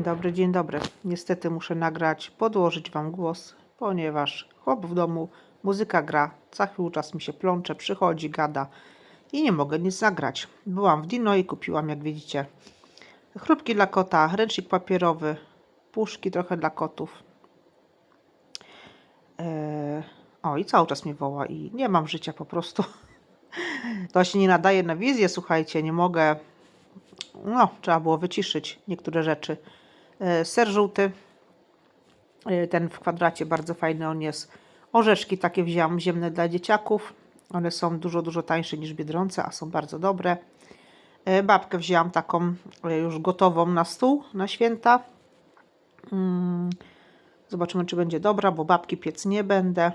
Dzień dobry, dzień dobry. Niestety muszę nagrać, podłożyć Wam głos, ponieważ chłop w domu, muzyka gra, za chwilę czas mi się plącze, przychodzi, gada i nie mogę nic nagrać. Byłam w Dino i kupiłam, jak widzicie, chrupki dla kota, ręcznik papierowy, puszki trochę dla kotów. Eee, o, i cały czas mnie woła i nie mam życia po prostu. To się nie nadaje na wizję, słuchajcie, nie mogę no, trzeba było wyciszyć niektóre rzeczy. E, Ser żółty, e, ten w kwadracie, bardzo fajny on jest. Orzeszki takie wziąłam ziemne dla dzieciaków. One są dużo, dużo tańsze niż Biedronce, a są bardzo dobre. E, Babkę wzięłam taką już gotową na stół, na święta. Mm, Zobaczymy, czy będzie dobra, bo babki piec nie będę.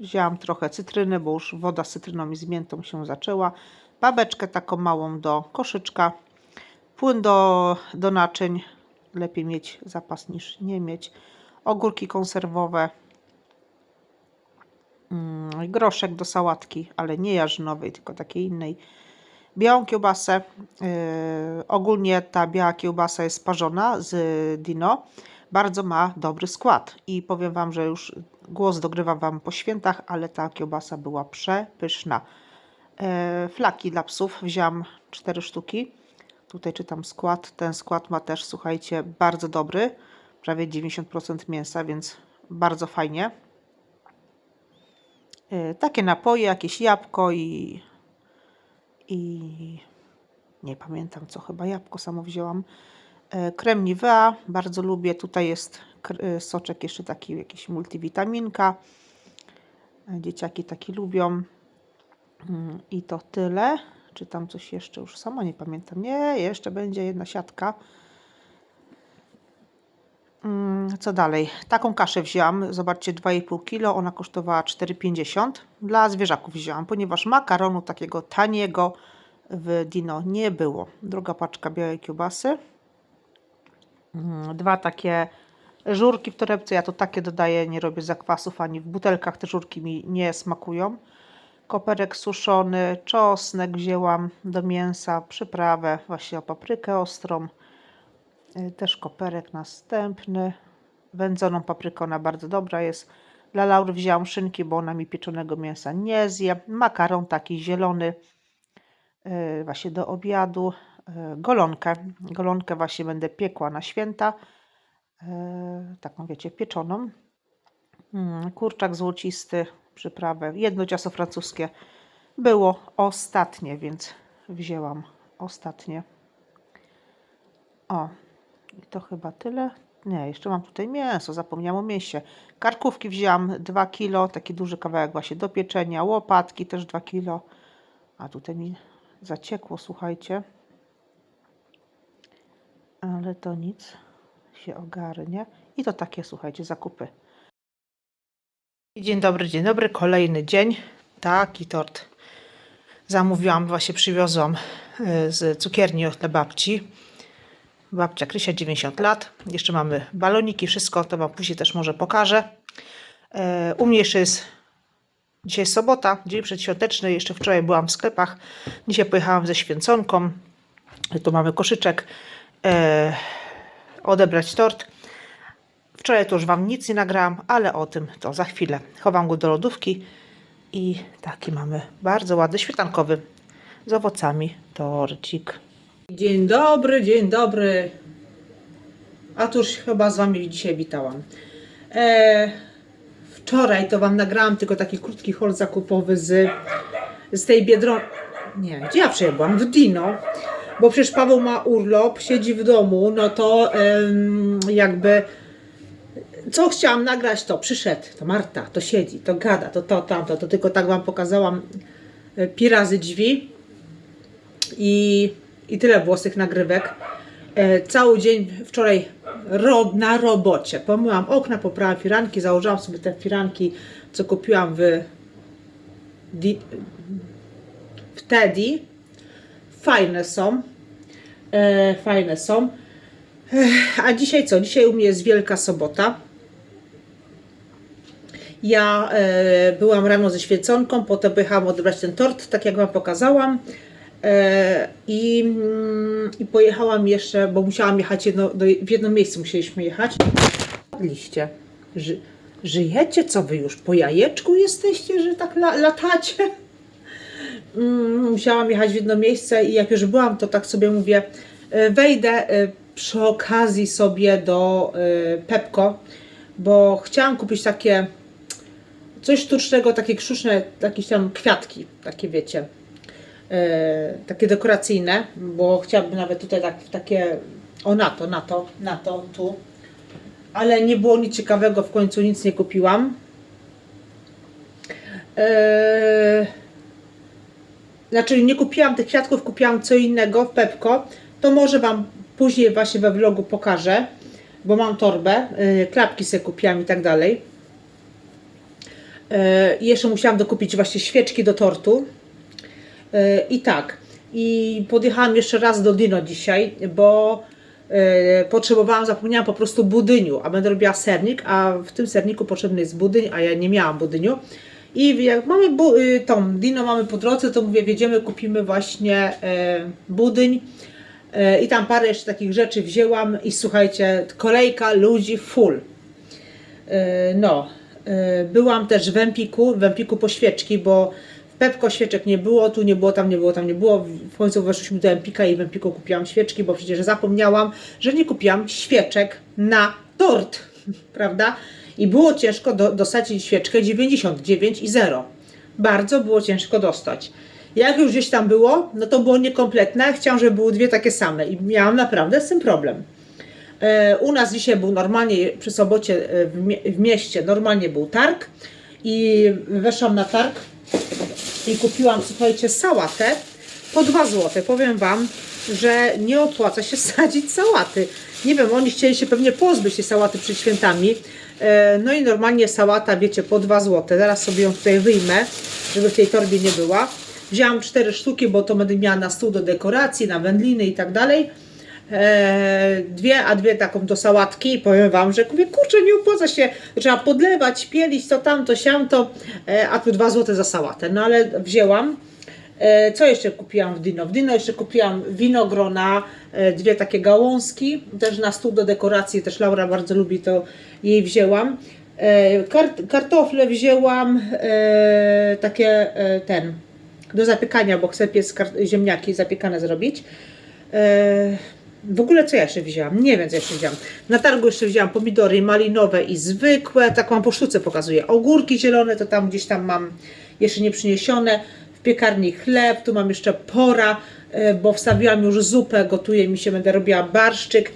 Wzięłam trochę cytryny, bo już woda z cytryną i z miętą się zaczęła. Babeczkę taką małą do koszyczka. Płyn do, do naczyń. Lepiej mieć zapas niż nie mieć. Ogórki konserwowe. Mm, groszek do sałatki, ale nie jarzynowej, tylko takiej innej. Białą kiełbasę. Yy, ogólnie ta biała kiełbasa jest parzona z Dino. Bardzo ma dobry skład. I powiem Wam, że już głos dogrywam Wam po świętach, ale ta kiełbasa była przepyszna. Yy, flaki dla psów wziąłam 4 sztuki. Tutaj czytam skład. Ten skład ma też, słuchajcie, bardzo dobry. Prawie 90% mięsa, więc bardzo fajnie. Yy, Takie napoje, jakieś jabłko i, i nie pamiętam co, chyba jabłko samo wzięłam. Yy, Krem Nivea, bardzo lubię. Tutaj jest yy, soczek jeszcze taki, jakiś multivitaminka. Dzieciaki taki lubią. Mm, I to tyle. Czy tam coś jeszcze już sama nie pamiętam. Nie, jeszcze będzie jedna siatka. Mm, Co dalej? Taką kaszę wzięłam. Zobaczcie, 2,5 kg. Ona kosztowała 4,50. Dla zwierzaków wzięłam, ponieważ makaronu takiego taniego w Dino nie było. Druga paczka białej kiełbasy. Mm, Dwa takie żurki w torebce. Ja to takie dodaję, nie robię zakwasów ani w butelkach. Te żurki mi nie smakują. Koperek suszony, czosnek wzięłam do mięsa, przyprawę, właśnie o paprykę ostrą. Y, Też koperek następny. Wędzoną paprykę, ona bardzo dobra jest. Dla Laury wzięłam szynki, bo ona mi pieczonego mięsa nie zje. Makaron taki zielony, y, właśnie do obiadu. Y, Golonkę. Golonkę właśnie będę piekła na święta. Taką wiecie, pieczoną. Mm, Kurczak złocisty, przyprawę. Jedno ciasto francuskie było ostatnie, więc wzięłam ostatnie. O, i to chyba tyle. Nie, jeszcze mam tutaj mięso, zapomniałam o mięsie. Karkówki wzięłam 2 kilo, taki duży kawałek właśnie do pieczenia. Łopatki też 2 kilo. A tutaj mi zaciekło, słuchajcie. Ale to nic się ogarnie. I to takie, słuchajcie, zakupy. Dzień dobry, dzień dobry. Kolejny dzień. Taki tort zamówiłam, właśnie przywiozłam y, z cukierni dla babci. Babcia Krysia, 90 lat. Jeszcze mamy baloniki, wszystko, to Wam później też może pokażę. E, U mnie jeszcze jest, dzisiaj sobota, dzień przedświąteczny. Jeszcze wczoraj byłam w sklepach. Dzisiaj pojechałam ze święconką. Tu mamy koszyczek. E, Odebrać tort. Wczoraj to już Wam nic nie nagrałam, ale o tym to za chwilę. Chowam go do lodówki i taki mamy bardzo ładny, świetankowy z owocami torcik. Dzień dobry, dzień dobry. A tuż chyba z Wami dzisiaj witałam. E, wczoraj to Wam nagrałam tylko taki krótki haul zakupowy z, z tej Biedron... Nie, gdzie ja przejechałam? W Dino. Bo przecież Paweł ma urlop, siedzi w domu, no to jakby co chciałam nagrać, to przyszedł, to Marta, to siedzi, to gada, to to, tamto, to tylko tak Wam pokazałam e, pi razy drzwi i, i tyle było z tych nagrywek. E, cały dzień wczoraj na robocie. Pomyłam okna, poprałam firanki, założyłam sobie te firanki, co kupiłam w, w Teddy. Fajne są. E, fajne są. Ech, A dzisiaj co? Dzisiaj u mnie jest Wielka Sobota. Ja e, byłam rano ze świeconką, potem pojechałam odebrać ten tort, tak jak Wam pokazałam. E, I, mm, I pojechałam jeszcze, bo musiałam jechać jedno, do, w jedno miejsce musieliśmy jechać. Liście. Ży, żyjecie? Co wy już po jajeczku jesteście, że tak la, latacie? Mm, musiałam jechać w jedno miejsce i jak już byłam, to tak sobie mówię, e, wejdę przy okazji sobie do Pepko, bo chciałam kupić takie coś sztucznego, takie krztuczne, jakieś tam kwiatki, takie wiecie, e, takie dekoracyjne, bo chciałabym nawet tutaj tak, takie, o na to, na to, na to, tu, ale nie było nic ciekawego, w końcu nic nie kupiłam. E, znaczy nie kupiłam tych kwiatków, kupiłam co innego w Pepko, to może Wam później właśnie we vlogu pokażę, bo mam torbę, y, klapki sobie kupiłam i tak dalej. Y, I jeszcze musiałam dokupić właśnie świeczki do tortu. Y, I tak, i podjechałam jeszcze raz do Dino dzisiaj, bo y, potrzebowałam, zapomniałam po prostu budyniu, a będę robiła sernik, a w tym serniku potrzebny jest budyń, a ja nie miałam budyniu. I jak mamy bu- y, tą Dino mamy po drodze, to mówię, wiedziemy, kupimy właśnie e, budyń. E, I tam parę jeszcze takich rzeczy wzięłam i słuchajcie, kolejka ludzi full. E, No, e, byłam też w Empiku, w Empiku po świeczki, bo w Pepko świeczek nie było, tu nie było, tam nie było, tam nie było. W końcu weszliśmy do Empika i w Empiku kupiłam świeczki, bo przecież zapomniałam, że nie kupiłam świeczek na tort, prawda? I było ciężko do, dosadzić świeczkę 99 i 0. Bardzo było ciężko dostać. Jak już gdzieś tam było, no to było niekompletne. Chciałam, żeby były dwie takie same i miałam naprawdę z tym problem. E, U nas dzisiaj był normalnie przy sobocie e, w, mie- w mieście, normalnie był targ i weszłam na targ i kupiłam, słuchajcie, sałatę po 2 zł. Powiem Wam, że nie opłaca się sadzić sałaty. Nie wiem, oni chcieli się pewnie pozbyć tej sałaty przed świętami. E, No i normalnie sałata, wiecie, po 2 zł. Zaraz sobie ją tutaj wyjmę, żeby w tej torbie nie była. Wzięłam 4 sztuki, bo to będę miała na stół do dekoracji, na wędliny i tak dalej. E, dwie, a dwie taką do sałatki i powiem Wam, że mówię, kurczę, nie opłaca się, trzeba podlewać, pielić, to tamto, siamto, e, a tu 2 zł za sałatę, no ale wzięłam. E, co jeszcze kupiłam w Dino? W Dino jeszcze kupiłam winogrona, dwie takie gałązki, też na stół do dekoracji, też Laura bardzo lubi, to jej wzięłam. Kart, kartofle wzięłam, takie ten, do zapiekania, bo chcę piec ziemniaki zapiekane zrobić. W ogóle co ja jeszcze wzięłam? Nie wiem co jeszcze wzięłam. Na targu jeszcze wzięłam pomidory malinowe i zwykłe, tak wam po sztuce pokazuję. Ogórki zielone to tam gdzieś tam mam jeszcze nie przyniesione. W piekarni chleb, tu mam jeszcze pora, e, bo wstawiłam już zupę, gotuje mi się, będę robiła barszczyk,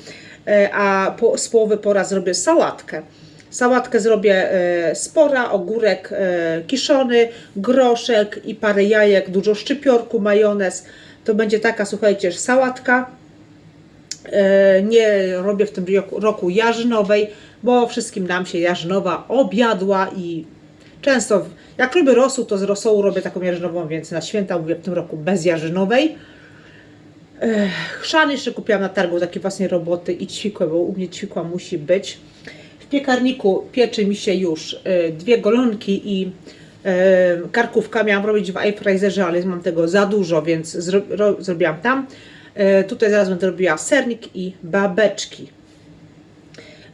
e, a po, z połowy pora zrobię sałatkę. Sałatkę zrobię e, spora, ogórek kiszony, groszek i parę jajek, dużo szczypiorku, majonez. To będzie taka, słuchajcie, sałatka. E, Nie robię w tym roku- jarzynowej, bo wszystkim nam się jarzynowa obiadła i często, jak robię rosół, to z rosołu robię taką jarzynową, więc na święta mówię w tym roku bez jarzynowej. Ech, Chrzan jeszcze kupiłam na targu, takie własnej roboty i ćwikłe, bo u mnie ćwikła musi być. W piekarniku pieczy mi się już e, dwie golonki i e, karkówka. Miałam robić w iFrazerze, ale mam tego za dużo, więc zro, ro, zrobiłam tam. E, tutaj zaraz będę robiła sernik i babeczki.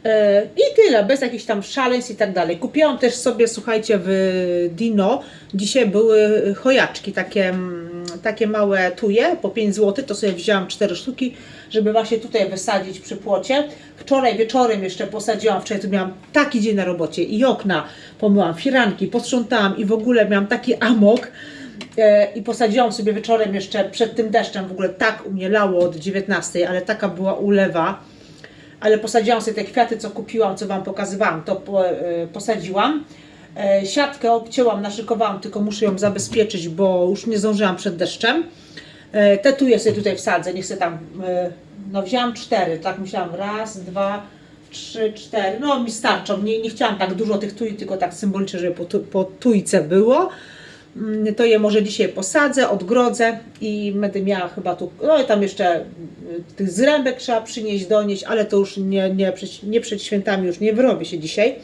E, I tyle, bez jakichś tam szaleństw i tak dalej. Kupiłam też sobie, słuchajcie, w Dino. Dzisiaj były chojaczki, takie, mm, takie małe tuje po 5 zł. To sobie wzięłam 4 sztuki, żeby właśnie tutaj wysadzić przy płocie. Wczoraj wieczorem jeszcze posadziłam, wczoraj tu miałam taki dzień na robocie i okna pomyłam, firanki, posprzątałam i w ogóle miałam taki amok. E, I posadziłam sobie wieczorem jeszcze przed tym deszczem, w ogóle tak u mnie lało od 19, ale taka była ulewa ale posadziłam sobie te kwiaty, co kupiłam, co Wam pokazywałam, to e, posadziłam. E, siatkę obcięłam, naszykowałam, tylko muszę ją zabezpieczyć, bo już nie zdążyłam przed deszczem. Te tuje sobie tutaj wsadzę, nie chcę tam, no wzięłam cztery, tak myślałam, raz, dwa, trzy, cztery, no mi starczą, nie, nie chciałam tak dużo tych tuj, tylko tak symbolicznie, żeby po, tu- po tujce było. Mm, To je może dzisiaj posadzę, odgrodzę i będę miała chyba tu, no i tam jeszcze y, tych zrębek trzeba przynieść, donieść, ale to już nie, nie, przed, nie przed świętami, już nie wyrobię się dzisiaj.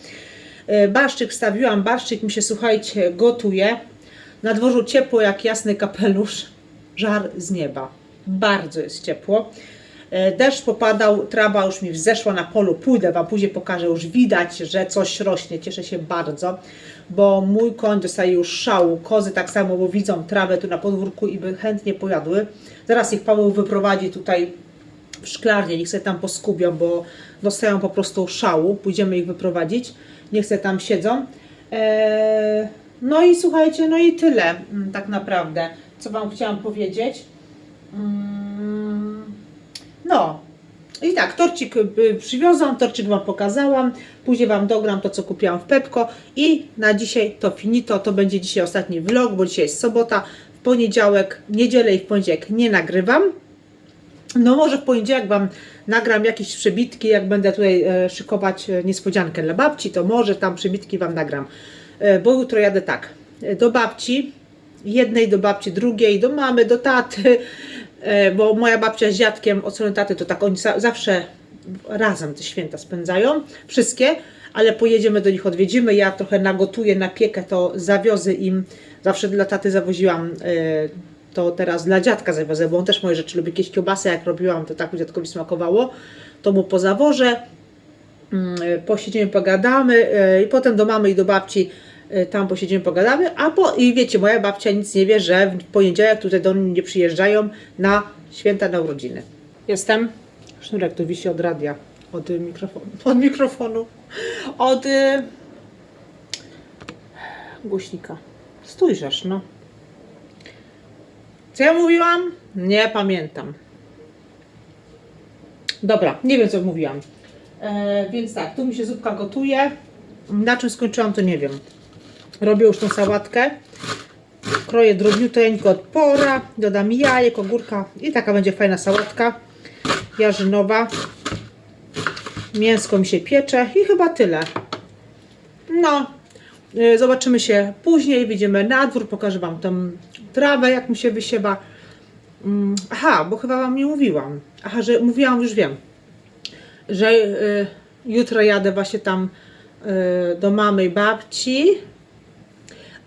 Y, Barszczyk wstawiłam, barszczyk mi się, słuchajcie, gotuje. Na dworzu ciepło jak jasny kapelusz. żar z nieba. Bardzo jest ciepło. E, Deszcz popadał, trawa już mi wzeszła na polu. Pójdę Wam później pokażę, już widać, że coś rośnie. Cieszę się bardzo, bo mój koń dostaje już szału. Kozy tak samo, bo widzą trawę tu na podwórku i by chętnie pojadły. Zaraz ich Paweł wyprowadzi tutaj w szklarnię, niech sobie tam poskubią, bo dostają po prostu szału. Pójdziemy ich wyprowadzić. Niech sobie tam siedzą. Eee, no i słuchajcie, no i tyle mm, tak naprawdę, co Wam chciałam powiedzieć. Mm, No, i tak, torcik y, przywiozłam, torcik Wam pokazałam, później Wam dogram to, co kupiłam w Pepko i na dzisiaj to finito, to będzie dzisiaj ostatni vlog, bo dzisiaj jest sobota, w poniedziałek, niedzielę i w poniedziałek nie nagrywam. No może w poniedziałek Wam nagram jakieś przebitki, jak będę tutaj e, szykować e, niespodziankę dla babci, to może tam przebitki Wam nagram. E, bo jutro jadę tak, do babci, jednej do babci, drugiej, do mamy, do taty, bo moja babcia z dziadkiem od strony taty to tak oni za, zawsze razem te święta spędzają, wszystkie, ale pojedziemy do nich, odwiedzimy, ja trochę nagotuję, napiekę, to zawiozę im, zawsze dla taty zawoziłam e, to teraz dla dziadka zawiozę, bo on też moje rzeczy lubi, jakieś kiełbasy, jak robiłam, to tak dziadkowi smakowało, to mu pozawożę, Mm, e, posiedzimy, pogadamy e, i potem do mamy i do babci. e, tam posiedzimy, pogadamy, a po, i wiecie, moja babcia nic nie wie, że w poniedziałek tutaj do mnie nie przyjeżdżają na święta na urodziny. Jestem, sznurek tu wisi od radia, od y, mikrofonu, od mikrofonu, od y, głośnika. Stójrzesz, no. Co ja mówiłam? Nie pamiętam. Dobra, nie wiem co mówiłam. E, więc tak, tu mi się zupka gotuje. Na czym skończyłam, to nie wiem. Robię już tą sałatkę. Kroję drobniuteńko od pora. Dodam jajek, ogórka i taka będzie fajna sałatka jarzynowa. Mięsko mi się piecze i chyba tyle. No, e, zobaczymy się później. Widzimy na dwór, pokażę Wam tą trawę, jak mi się wysiewa. Mm, Aha, bo chyba Wam nie mówiłam. Aha, że mówiłam, już wiem że y, jutro jadę właśnie tam y, do mamy i babci,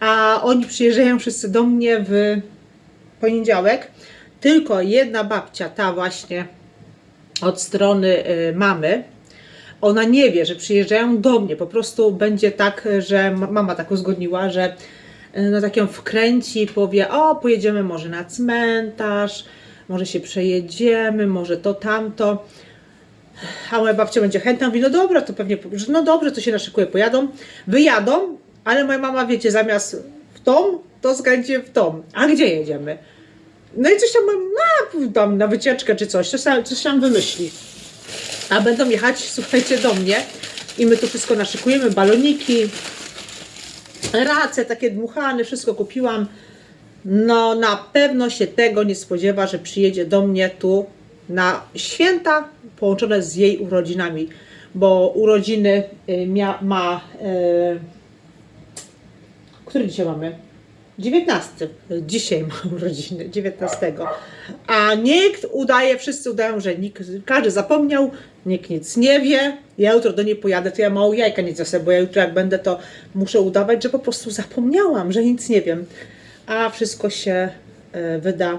a oni przyjeżdżają wszyscy do mnie w poniedziałek. Tylko jedna babcia, ta właśnie od strony y, mamy, ona nie wie, że przyjeżdżają do mnie. Po prostu będzie tak, że ma- mama tak uzgodniła, że y, no tak ją wkręci, powie, o pojedziemy może na cmentarz, może się przejedziemy, może to tamto. A moja babcia będzie chętna, mówi, no dobra, to pewnie, no dobrze, to się naszykuje, pojadą. Wyjadą, ale moja mama, wiecie, zamiast w tą, to skręci w tą. A gdzie jedziemy? No i coś tam, no, tam na wycieczkę czy coś, coś tam, coś tam wymyśli. A będą jechać, słuchajcie, do mnie i my tu wszystko naszykujemy, baloniki, race takie dmuchane, wszystko kupiłam. No na pewno się tego nie spodziewa, że przyjedzie do mnie tu na święta połączone z jej urodzinami, bo urodziny y, mia, ma. Który dzisiaj mamy? 19. Dzisiaj ma urodziny, 19. A nikt udaje, wszyscy udają, że nikt, każdy zapomniał, nikt nic nie wie. Ja jutro do niej pojadę, to ja mało jajka nie zniosę, bo ja jutro jak będę, to muszę udawać, że po prostu zapomniałam, że nic nie wiem. A wszystko się y, wyda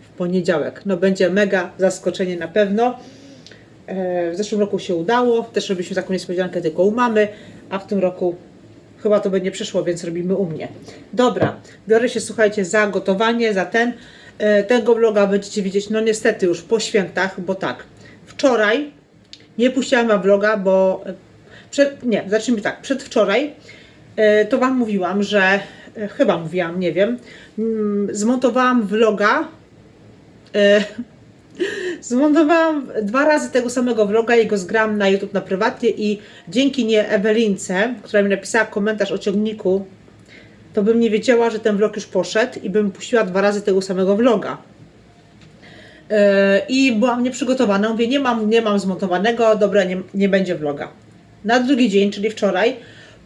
w poniedziałek. No będzie mega zaskoczenie na pewno. E, W zeszłym roku się udało, też robiliśmy taką niespodziankę tylko u mamy, a w tym roku chyba to będzie przyszło, więc robimy u mnie. Dobra, biorę się, słuchajcie, za gotowanie, za ten. E, Tego vloga będziecie widzieć, no niestety już po świętach, bo tak, wczoraj nie puściłam wam vloga, bo e, przed, nie, zacznijmy tak, przedwczoraj e, to wam mówiłam, że e, chyba mówiłam, nie wiem, mm, zmontowałam vloga e, Zmontowałam dwa razy tego samego vloga i go zgram na YouTube na prywatnie i dzięki nie Ewelince, która mi napisała komentarz o ciągniku, to bym nie wiedziała, że ten vlog już poszedł i bym puściła dwa razy tego samego vloga. Yy, I byłam nieprzygotowana. Mówię, nie mam, nie mam zmontowanego, dobra, nie, nie będzie vloga. Na drugi dzień, czyli wczoraj,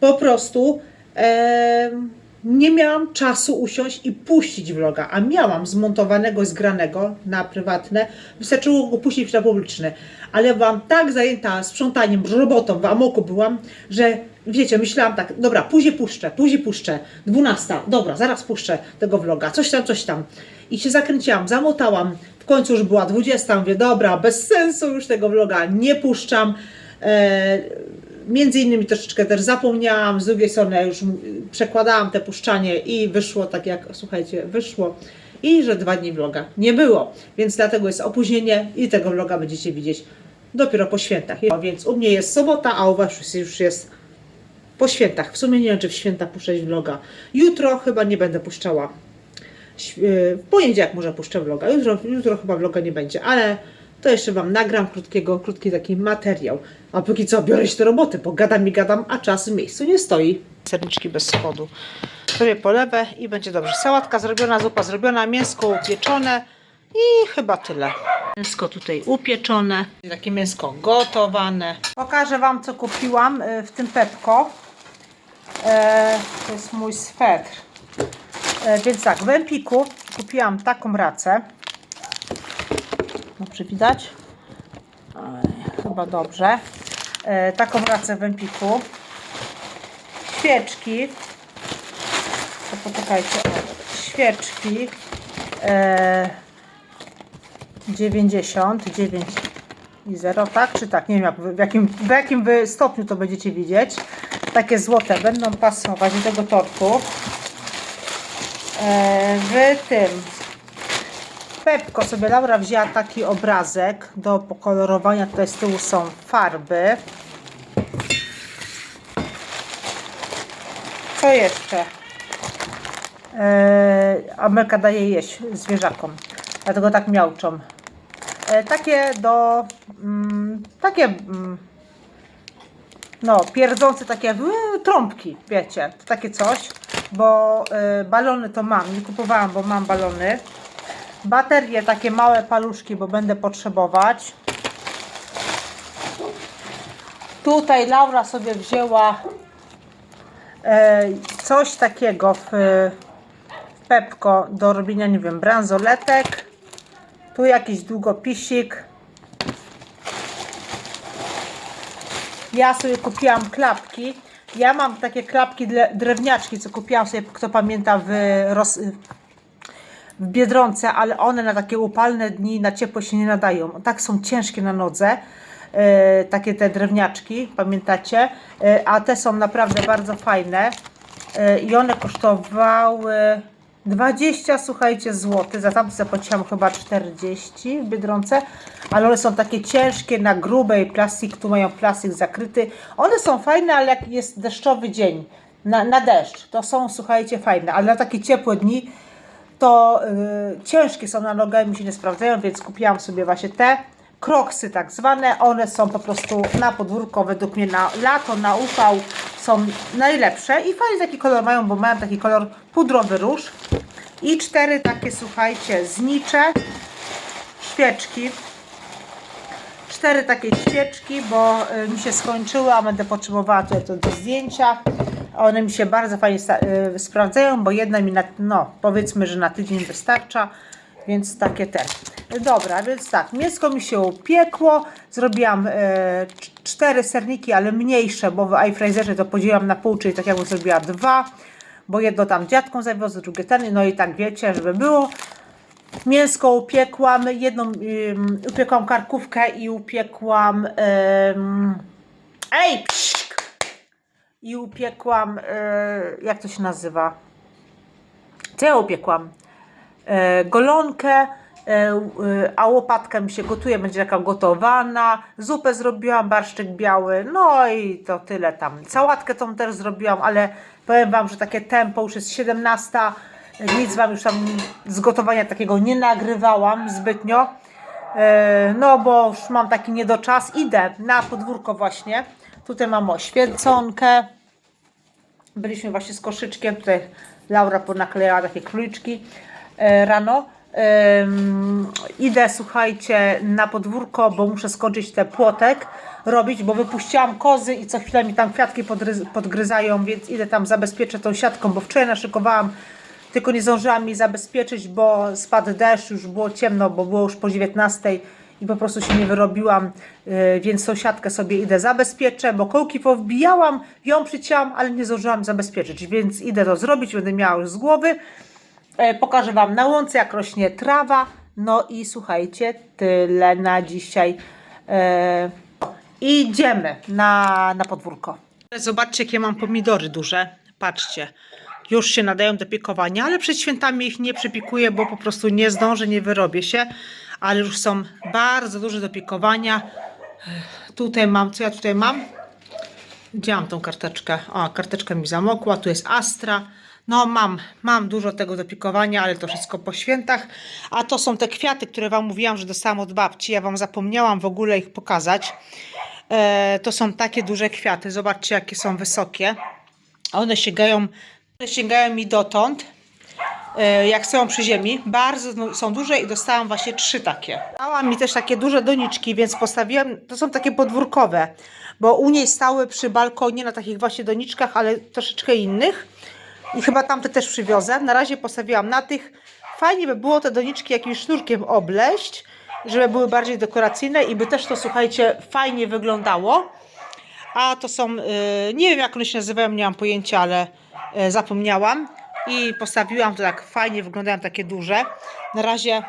po prostu em, nie miałam czasu usiąść i puścić vloga, a miałam zmontowanego, zgranego na prywatne, wystarczyło go puścić na publiczne, ale byłam tak zajęta sprzątaniem, robotą, w amoku byłam, że wiecie, myślałam tak, dobra, później puszczę, później puszczę, 12, dobra, zaraz puszczę tego vloga, coś tam, coś tam. I się zakręciłam, zamotałam, w końcu już była 20, mówię, dobra, bez sensu już tego vloga, nie puszczam. E, Między innymi troszeczkę też zapomniałam, z drugiej strony już przekładałam te puszczanie i wyszło tak jak, słuchajcie, wyszło i że dwa dni vloga nie było, więc dlatego jest opóźnienie i tego vloga będziecie widzieć dopiero po świętach. Więc u mnie jest sobota, a u Was już- jest po świętach. W sumie nie wiem, czy w święta puszczać vloga. Jutro chyba nie będę puszczała. Yy, W poniedziałek może puszczę vloga. Jutro, jutro chyba vloga nie będzie, ale to jeszcze Wam nagram krótkiego, krótki taki materiał. A póki co biorę się do roboty, bo gadam i gadam, a czas w miejscu nie stoi. Serniczki bez spodu. Sobie polewę i będzie dobrze. Sałatka zrobiona, zupa zrobiona, mięsko upieczone i chyba tyle. Mięsko tutaj upieczone. Takie mięsko gotowane. Pokażę Wam, co kupiłam y, w tym Pepko. E, to jest mój swetr. E, więc tak, w Empiku kupiłam taką racę. Dobrze widać? Chyba dobrze. E, taką racę w Empiku. Świeczki. To poczekajcie. Świeczki. E, 99 i 0, tak? Czy tak? Nie wiem, jak, w jakim, w jakim wy stopniu to będziecie widzieć. Takie złote będą pasować do tego tortu. E, w tym Pepko sobie Laura wzięła taki obrazek do pokolorowania. Tutaj z tyłu są farby. Co jeszcze? E, Amelka daje jeść zwierzakom. Dlatego tak miałczą. E, takie do... Mm, takie... Mm, no, pierdzące takie y, trąbki, wiecie, takie coś, bo y, balony to mam, nie kupowałam, bo mam balony. Baterie, takie małe paluszki, bo będę potrzebować. Tutaj Laura sobie wzięła e, coś takiego w, w Pepko do robienia, nie wiem, bransoletek. Tu jakiś długopisik. Ja sobie kupiłam klapki. Ja mam takie klapki drewniaczki, co kupiłam sobie, kto pamięta, w, roz, w Biedronce, ale one na takie upalne dni, na ciepło się nie nadają. Tak są ciężkie na nodze. E, takie te drewniaczki, pamiętacie? E, a te są naprawdę bardzo fajne. E, I one kosztowały 20, słuchajcie, złoty. Za tamte zapłaciłam chyba 40 w Biedronce. Ale one są takie ciężkie, na grubej plastik, tu mają plastik zakryty. One są fajne, ale jak jest deszczowy dzień, na, na deszcz, to są, słuchajcie, fajne. Ale na takie ciepłe dni, to y, ciężkie są na nogę, mi się nie sprawdzają, więc kupiłam sobie właśnie te kroksy tak zwane. One są po prostu na podwórko, według mnie na lato, na upał są najlepsze i fajny taki kolor mają, bo mają taki kolor pudrowy róż. I cztery takie, słuchajcie, znicze świeczki. Cztery takie świeczki, bo y, mi się skończyły, a będę potrzebowała to do zdjęcia. One mi się bardzo fajnie y, sprawdzają, bo jedna mi na, no powiedzmy, że na tydzień wystarcza, więc takie te. Dobra, więc tak, mięsko mi się upiekło, zrobiłam cz- cztery serniki, ale mniejsze, bo w iFrazerze to podzieliłam na pół, czyli tak jakbym zrobiła dwa, bo jedno tam dziadką zawiozę, drugie ten, no i tak wiecie, żeby było. Mięsko upiekłam, jedną ym, upiekłam karkówkę i upiekłam. Ym, ej! Pszk! I upiekłam. Y, jak to się nazywa? Co ja upiekłam? E, golonkę, e, e, a łopatka mi się gotuje, będzie taka gotowana. Zupę zrobiłam, barszczyk biały, no i to tyle tam. Sałatkę tą też zrobiłam, ale powiem Wam, że takie tempo już jest 17. Nic Wam już tam z gotowania takiego nie nagrywałam zbytnio. E, No, bo już mam taki niedoczas. Idę na podwórko właśnie. Tutaj mam oświeconkę. Byliśmy właśnie z koszyczkiem. Tutaj Laura ponaklejała takie króliczki e, rano. Idę, słuchajcie, na podwórko, bo muszę skończyć ten płotek robić, bo wypuściłam kozy i co chwilę mi tam kwiatki podgryz- podgryzają, więc idę tam zabezpieczę tą siatką, bo wczoraj naszykowałam, tylko nie zdążyłam mi zabezpieczyć, bo spadł deszcz, już było ciemno, bo było już po 19 i po prostu się nie wyrobiłam, yy, więc tą siatkę sobie idę zabezpieczę, bo kołki powbijałam, ją przycięłam, ale nie zdążyłam zabezpieczyć, więc idę to zrobić, będę miała już z głowy. E, Pokażę Wam na łące, jak rośnie trawa. No i słuchajcie, tyle na dzisiaj. E, idziemy na, na podwórko. Zobaczcie, jakie mam pomidory duże. Patrzcie, już się nadają do piekowania, ale przed świętami ich nie przypikuję, bo po prostu nie zdążę, nie wyrobię się. Ale już są bardzo duże do piekowania. E, Tutaj mam, co ja tutaj mam? Gdzie mam tą karteczkę? O, karteczka mi zamokła, tu jest Astra. No mam, mam dużo tego do pikowania, ale to wszystko po świętach. A to są te kwiaty, które Wam mówiłam, że dostałam od babci. Ja Wam zapomniałam w ogóle ich pokazać. E, to są takie duże kwiaty. Zobaczcie, jakie są wysokie. One sięgają, one sięgają mi dotąd jak stoją przy ziemi. Bardzo są duże i dostałam właśnie trzy takie. Dała mi też takie duże doniczki, więc postawiłam, to są takie podwórkowe, bo u niej stały przy balkonie na takich właśnie doniczkach, ale troszeczkę innych. I chyba tamte też przywiozę. Na razie postawiłam na tych. Fajnie by było te doniczki jakimś sznurkiem obleść, żeby były bardziej dekoracyjne i by też to, słuchajcie, fajnie wyglądało. A to są, y, nie wiem jak one się nazywają, nie mam pojęcia, ale y, zapomniałam. I postawiłam to tak fajnie, wyglądają takie duże. Na razie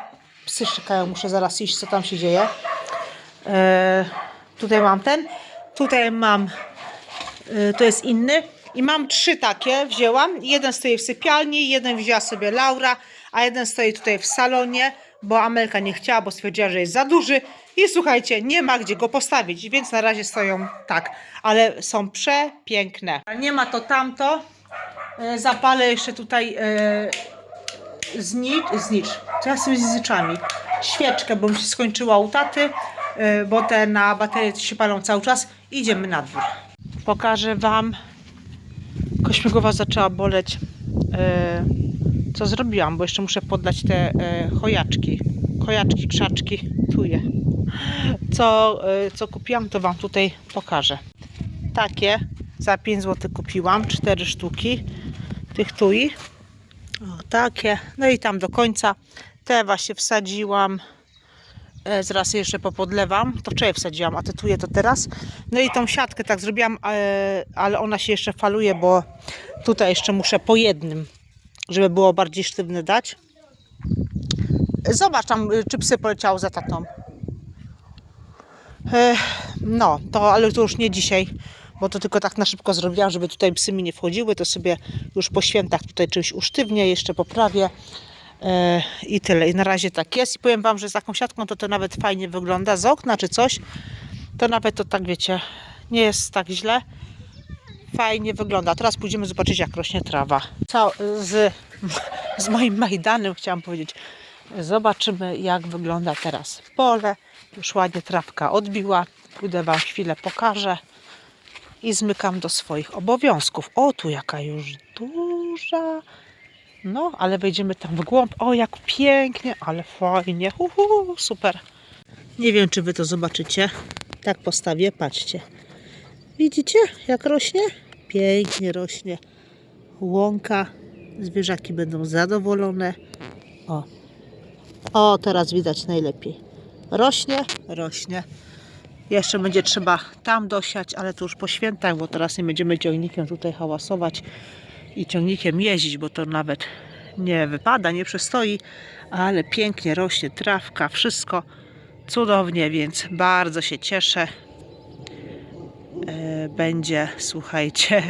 psy szykają, muszę zaraz iść, co tam się dzieje. E, tutaj mam ten, tutaj mam, e, to jest inny. I mam trzy takie, wzięłam. Jeden stoi w sypialni, jeden wzięła sobie Laura, a jeden stoi tutaj w salonie, bo Amelka nie chciała, bo stwierdziła, że jest za duży. I słuchajcie, nie ma gdzie go postawić, więc na razie stoją tak, ale są przepiękne. Nie ma to tamto. E, Zapalę jeszcze tutaj e, znicz, znicz. Co ja z? Świeczkę, bo mi się skończyła u taty, e, bo te na baterie się palą cały czas. Idziemy na dwór. Pokażę Wam. Kośmiegowa zaczęła boleć. E, co zrobiłam? Bo jeszcze muszę podlać te e, chojaczki. Chojaczki, krzaczki. Tu je. Co, e, co kupiłam, to Wam tutaj pokażę. Takie za 5 zł kupiłam. 4 sztuki tych tui. O, takie. No i tam do końca. Te właśnie wsadziłam. E, Zaraz je jeszcze popodlewam. To wczoraj wsadziłam, a te tuje to teraz. No i tą siatkę tak zrobiłam, e, ale ona się jeszcze faluje, bo tutaj jeszcze muszę po jednym, żeby było bardziej sztywne dać. Zobacz tam, czy psy poleciały za tatą. E, No, to ale to już nie dzisiaj, bo to tylko tak na szybko zrobiłam, żeby tutaj psy mi nie wchodziły, to sobie już po świętach tutaj czymś usztywnię, jeszcze poprawię e, i tyle. I na razie tak jest i powiem Wam, że z taką siatką to to nawet fajnie wygląda, z okna czy coś, to nawet to tak wiecie, nie jest tak źle. Fajnie wygląda. Teraz pójdziemy zobaczyć jak rośnie trawa. Co z, z moim Majdanem chciałam powiedzieć. Zobaczymy jak wygląda teraz pole. Już ładnie trawka odbiła. Pójdę Wam chwilę pokażę i zmykam do swoich obowiązków. O, tu jaka już duża. No, ale wejdziemy tam w głąb. O, jak pięknie, ale fajnie. Uhu, super. Nie wiem, czy Wy to zobaczycie. Tak postawię, patrzcie. Widzicie, jak rośnie? Pięknie rośnie. Łąka. Zwierzaki będą zadowolone. O. O, teraz widać najlepiej. Rośnie, rośnie. Jeszcze będzie trzeba tam dosiać, ale to już po świętach, bo teraz nie będziemy ciągnikiem tutaj hałasować i ciągnikiem jeździć, bo to nawet nie wypada, nie przystoi, ale pięknie rośnie trawka, wszystko cudownie, więc bardzo się cieszę. E, Będzie, słuchajcie,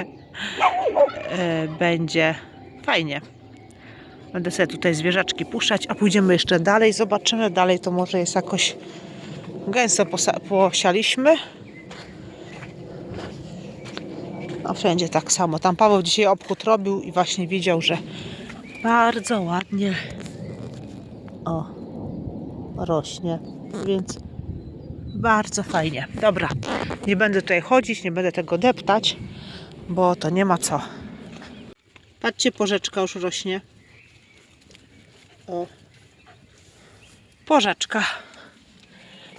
e, będzie fajnie. Będę sobie tutaj zwierzaczki puszczać, a pójdziemy jeszcze dalej, zobaczymy. Dalej to może jest jakoś gęsto posialiśmy. A wszędzie tak samo. Tam Paweł dzisiaj obchód robił i właśnie widział, że bardzo ładnie o, rośnie. Więc bardzo fajnie. Dobra, nie będę tutaj chodzić, nie będę tego deptać, bo to nie ma co. Patrzcie, porzeczka już rośnie. O, Porzeczka.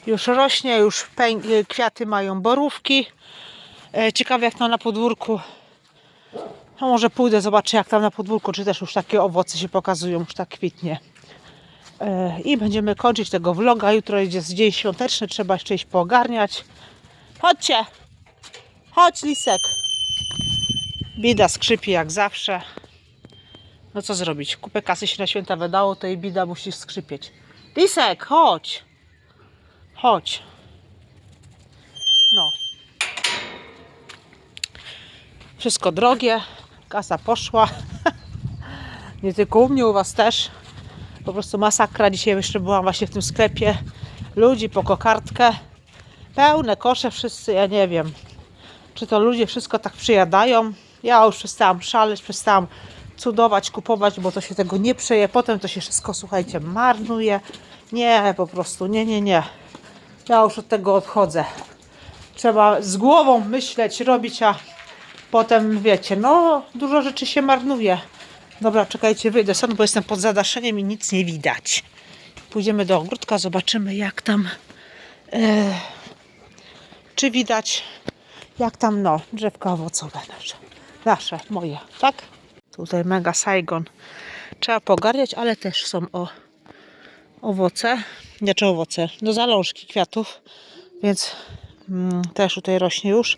Już rośnie, już y, kwiaty mają borówki. E, Ciekawe jak tam na podwórku. No może pójdę, zobaczę jak tam na podwórku, czy też już takie owoce się pokazują, już tak kwitnie. E, I będziemy kończyć tego vloga. Jutro jest dzień świąteczny, trzeba jeszcze iść poogarniać. Chodźcie! Chodź, Lisek! Bida skrzypi jak zawsze. No co zrobić? Kupę kasy się na święta wydało, to i bida musi skrzypieć. Lisek, chodź! Chodź. No. Wszystko drogie. Kasa poszła. Nie tylko u mnie, u Was też. Po prostu masakra. Dzisiaj jeszcze byłam właśnie w tym sklepie. Ludzi po kokardkę. Pełne kosze wszyscy, ja nie wiem. Czy to ludzie wszystko tak przyjadają? Ja już przestałam szaleć, przestałam cudować, kupować, bo to się tego nie przeje. Potem to się wszystko, słuchajcie, marnuje. Nie, po prostu, nie, nie, nie. Ja już od tego odchodzę. Trzeba z głową myśleć, robić, a potem wiecie, no dużo rzeczy się marnuje. Dobra, czekajcie, wyjdę stąd, bo jestem pod zadaszeniem i nic nie widać. Pójdziemy do ogródka, zobaczymy jak tam, e, czy widać, jak tam, no, drzewka owocowe nasze, nasze, moje, tak? Tutaj mega Saigon. Trzeba pogarniać, ale też są o owoce, nie owoce, no zalążki kwiatów, więc mm, też tutaj rośnie już.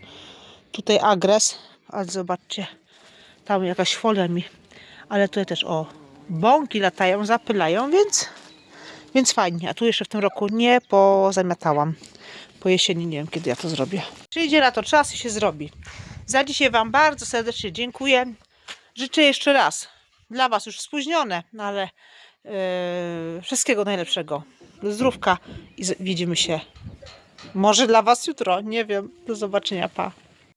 Tutaj agres, ale zobaczcie, tam jakaś folia mi, ale tutaj też o bąki latają, zapylają, więc, więc fajnie. A tu jeszcze w tym roku nie pozamiatałam. Po jesieni nie wiem, kiedy ja to zrobię. Przyjdzie na to czas i się zrobi. Za dzisiaj Wam bardzo serdecznie dziękuję. Życzę jeszcze raz. Dla Was już spóźnione, no ale yy, wszystkiego najlepszego. Zdrówka i widzimy się może dla Was jutro. Nie wiem. Do zobaczenia. Pa.